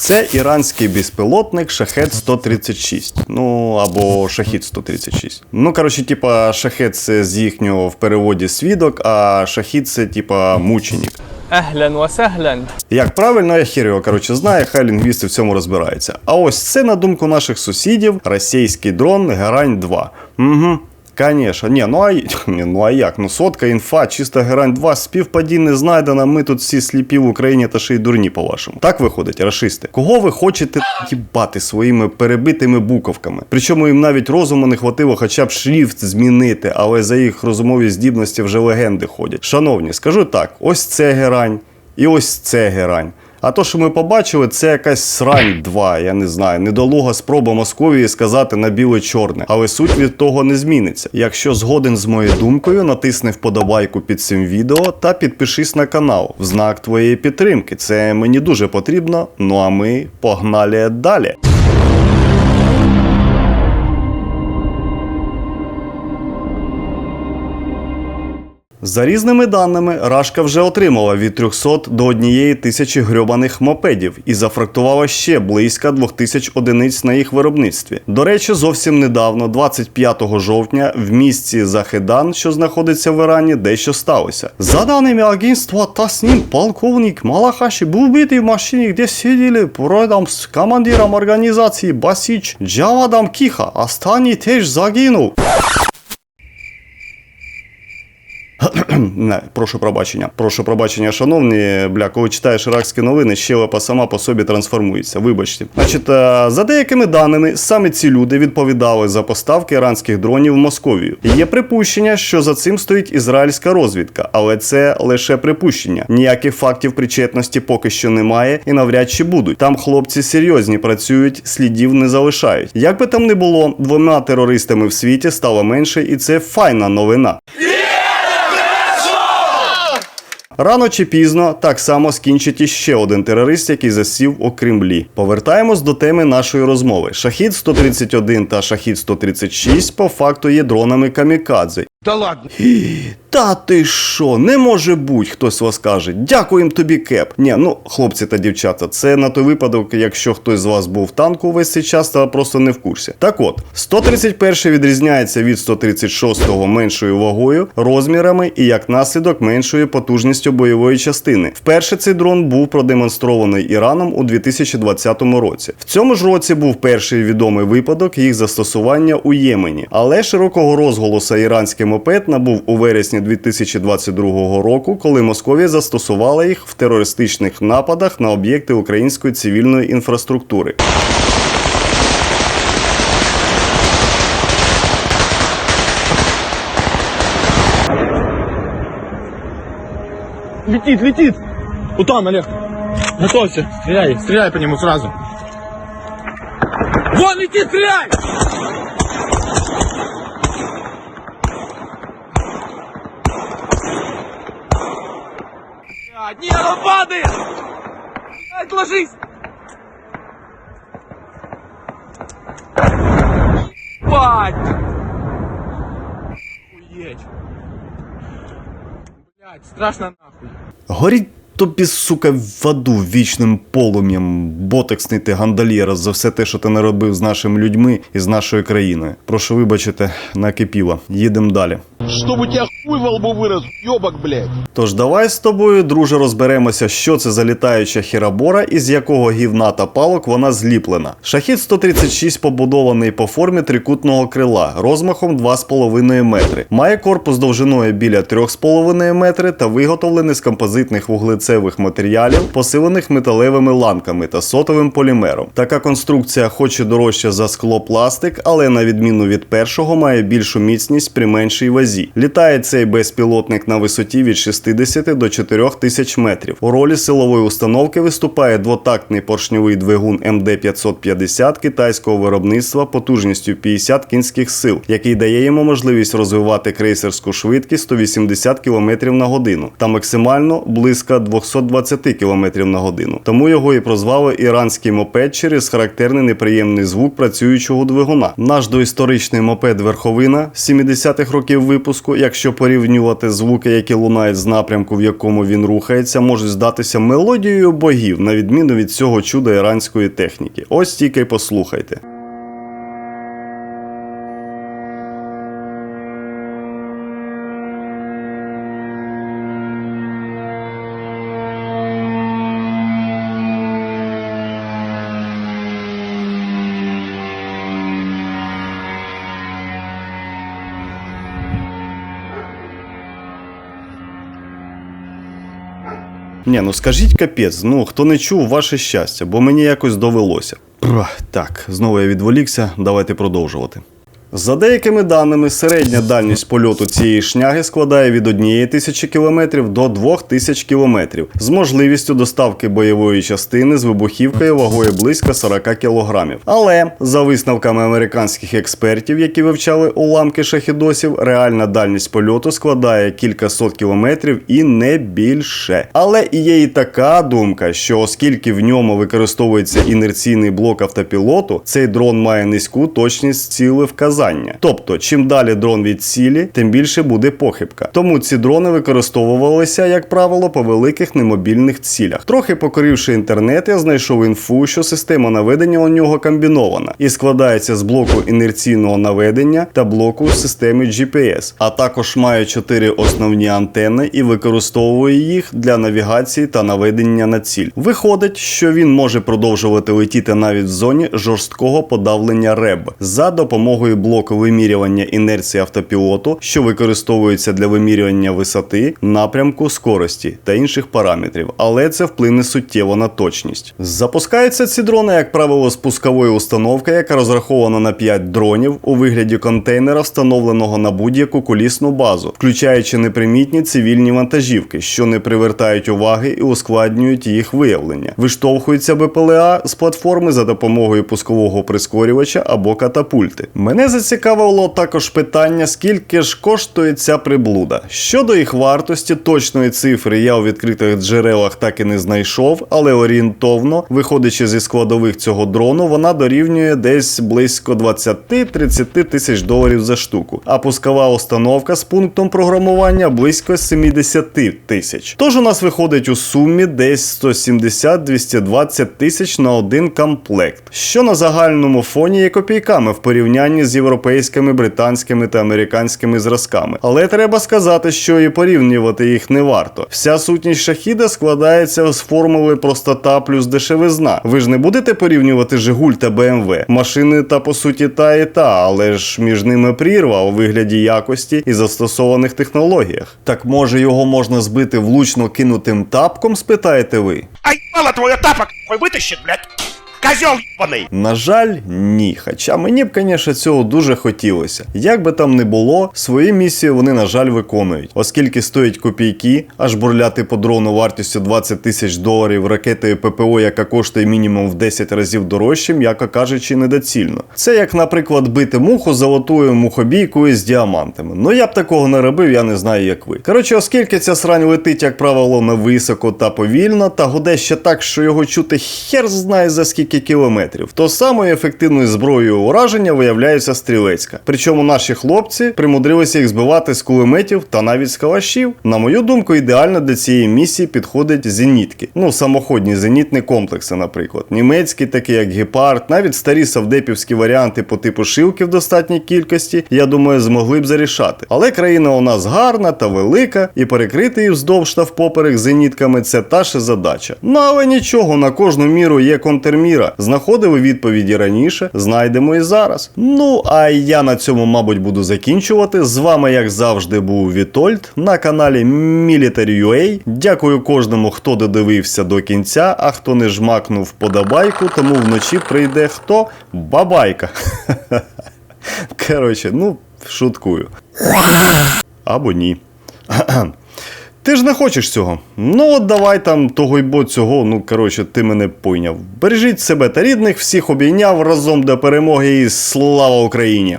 Це іранський безпілотник шахет 136. Ну або шахіт 136. Ну коротше, типа шахет це з їхнього в переводі свідок, а шахіт це типа мученик. Ехлен васехлен. Як правильно, я хір його коротше знаю, хай лінгвісти в цьому розбираються. А ось це, на думку наших сусідів, російський дрон Гарань 2. Угу. Конечно, ні, ну а, ні, ну а як? Ну сотка інфа, чисто Герань 2, співпадінь не знайдено, ми тут всі сліпі в Україні та ще й дурні по-вашому. Так виходить, рашисти. Кого ви хочете їбати своїми перебитими буковками? Причому їм навіть розуму не хватило хоча б шрифт змінити, але за їх розумові здібності вже легенди ходять. Шановні, скажу так: ось це Герань, і ось це Герань. А то, що ми побачили, це якась срань 2, я не знаю, недолуга спроба Московії сказати на біле-чорне. Але суть від того не зміниться. Якщо згоден з моєю думкою, натисни вподобайку під цим відео та підпишись на канал в знак твоєї підтримки. Це мені дуже потрібно. Ну а ми погнали далі. За різними даними, Рашка вже отримала від 300 до однієї тисячі грьобаних мопедів і зафрактувала ще близько 2000 одиниць на їх виробництві. До речі, зовсім недавно, 25 жовтня, в місті Захедан, що знаходиться в Ірані, дещо сталося. За даними агентства ТАСНІМ, полковник Малахаші був битий в машині, де сиділи порядом з командиром організації Басіч Джавадом Кіха. Останній теж загинув. Прошу пробачення. Прошу пробачення, шановні. Бля, коли читаєш іракські новини, щелепа сама по собі трансформується. Вибачте. Значить, е, за деякими даними, саме ці люди відповідали за поставки іранських дронів в Московію. Є припущення, що за цим стоїть ізраїльська розвідка, але це лише припущення. Ніяких фактів причетності поки що немає і навряд чи будуть. Там хлопці серйозні працюють, слідів не залишають. Як би там не було, двома терористами в світі стало менше, і це файна новина. Рано чи пізно так само скінчить іще один терорист, який засів у Кремлі. Повертаємось до теми нашої розмови. Шахід 131 та Шахід 136 по факту є дронами камікадзе. Да ладно. Та ти що, не може бути, хтось вас каже. Дякуємо тобі, кеп. Ні, ну хлопці та дівчата, це на той випадок, якщо хтось з вас був в танку весь цей час, та просто не в курсі. Так от, 131 відрізняється від 136-го меншою вагою, розмірами і як наслідок меншою потужністю бойової частини. Вперше цей дрон був продемонстрований Іраном у 2020 році. В цьому ж році був перший відомий випадок їх застосування у Ємені, але широкого розголоса іранський мопед набув у вересні 2022 року, коли Московія застосувала їх в терористичних нападах на об'єкти української цивільної інфраструктури. Летит, летит. Вот там, Олег. Готовься. Стреляй, стреляй по нему сразу. Вон летит, стреляй! ложись! Бать! Блять, страшно нахуй. Горить тобі, сука, в аду вічним полум'ям, ботексний ти гандалєра за все те, що ти наробив з нашими людьми і з нашою країною. Прошу вибачити, накипіло. Їдемо далі. Чтобы у тебя хуй во лбу вырос, ёбок, блядь. Тож давай з тобою, друже, розберемося, що це за літаюча хірабора і з якого гівна та палок вона зліплена. Шахід 136 побудований по формі трикутного крила розмахом 2,5 метри. Має корпус довжиною біля 3,5 метри та виготовлений з композитних вуглецевих матеріалів, посилених металевими ланками та сотовим полімером. Така конструкція, хоч і дорожча за склопластик, але на відміну від першого, має більшу міцність при меншій вазі. Літає цей безпілотник на висоті від 60 до 4 тисяч метрів. У ролі силової установки виступає двотактний поршньовий двигун МД-550 китайського виробництва потужністю 50 кінських сил, який дає йому можливість розвивати крейсерську швидкість 180 км на годину та максимально близько 220 км на годину. Тому його і прозвали іранський мопед через характерний неприємний звук працюючого двигуна. Наш доісторичний мопед верховина 70-х років випуску, якщо порівнювати звуки, які лунають з напрямку, в якому він рухається, можуть здатися мелодією богів, на відміну від цього чуда іранської техніки. Ось тільки й послухайте. Ні, ну скажіть капець, ну хто не чув, ваше щастя, бо мені якось довелося. Так, знову я відволікся, давайте продовжувати. За деякими даними, середня дальність польоту цієї шняги складає від 1 тисячі кілометрів до 2000 кілометрів з можливістю доставки бойової частини з вибухівкою вагою близько 40 кілограмів. Але за висновками американських експертів, які вивчали уламки шахідосів, реальна дальність польоту складає кількасот кілометрів і не більше. Але і є і така думка, що оскільки в ньому використовується інерційний блок автопілоту, цей дрон має низьку точність цілевказання. Тобто, чим далі дрон від цілі, тим більше буде похибка. Тому ці дрони використовувалися, як правило, по великих немобільних цілях. Трохи покоривши інтернет, я знайшов інфу, що система наведення у нього комбінована і складається з блоку інерційного наведення та блоку системи GPS, а також має чотири основні антени і використовує їх для навігації та наведення на ціль. Виходить, що він може продовжувати летіти навіть в зоні жорсткого подавлення РЕБ за допомогою блоку вимірювання інерції автопілоту, що використовується для вимірювання висоти, напрямку, скорості та інших параметрів, але це вплине суттєво на точність. Запускаються ці дрони, як правило, з пускової установки, яка розрахована на 5 дронів у вигляді контейнера, встановленого на будь-яку колісну базу, включаючи непримітні цивільні вантажівки, що не привертають уваги і ускладнюють їх виявлення. Виштовхуються БПЛА з платформи за допомогою пускового прискорювача або катапульти. Мене зацікавило також питання, скільки ж коштує ця приблуда. Щодо їх вартості, точної цифри я у відкритих джерелах так і не знайшов, але орієнтовно, виходячи зі складових цього дрону, вона дорівнює десь близько 20-30 тисяч доларів за штуку. А пускова установка з пунктом програмування близько 70 тисяч. Тож у нас виходить у сумі десь 170-220 тисяч на один комплект, що на загальному фоні є копійками в порівнянні з європейськими, британськими та американськими зразками. Але треба сказати, що і порівнювати їх не варто. Вся сутність шахіда складається з формули простота плюс дешевизна. Ви ж не будете порівнювати Жигуль та БМВ. Машини та по суті та і та, але ж між ними прірва у вигляді якості і застосованих технологіях. Так може його можна збити влучно кинутим тапком, спитаєте ви? А ебало твой тапок хуй вытащит, блядь! Козел ебаный! На жаль, ні. Хоча мені б, звісно, цього дуже хотілося. Як би там не було, свої місії вони, на жаль, виконують, оскільки стоять копійки, аж бурляти по дрону вартістю 20 тисяч доларів ракетою ППО, яка коштує мінімум в 10 разів дорожче, м'яко кажучи, недоцільно. Це як, наприклад, бити муху золотою мухобійкою з діамантами. Ну я б такого не робив, я не знаю, як ви. Коротше, оскільки ця срань летить, як правило, на високо та повільно, та гуде ще так, що його чути хер знає за скільки кілометрів, то самою ефективною зброєю ураження виявляється стрілецька. Причому наші хлопці примудрилися їх збивати з кулеметів та навіть з калашів. На мою думку, ідеально для цієї місії підходять зенітки. Ну, самоходні зенітні комплекси, наприклад. Німецькі, такі як Гепард, навіть старі савдепівські варіанти по типу шилки в достатній кількості, я думаю, змогли б зарішати. Але країна у нас гарна та велика, і перекрити її вздовж та впоперек зенітками це та ще задача. Ну але нічого, на кожну міру є контрміра. Знаходили відповіді раніше, знайдемо і зараз. Ну а я на цьому, мабуть, буду закінчувати. З вами, як завжди, був Вітольд на каналі Military.ua. Дякую кожному, хто додивився до кінця, а хто не жмакнув подобайку, тому вночі прийде хто? Бабайка. Коротше, ну, шуткую. Або ні. Ти ж не хочеш цього. Ну от давай там того й бо цього. Ну коротше, ти мене пойняв. Бережіть себе та рідних, всіх обійняв разом до перемоги і слава Україні!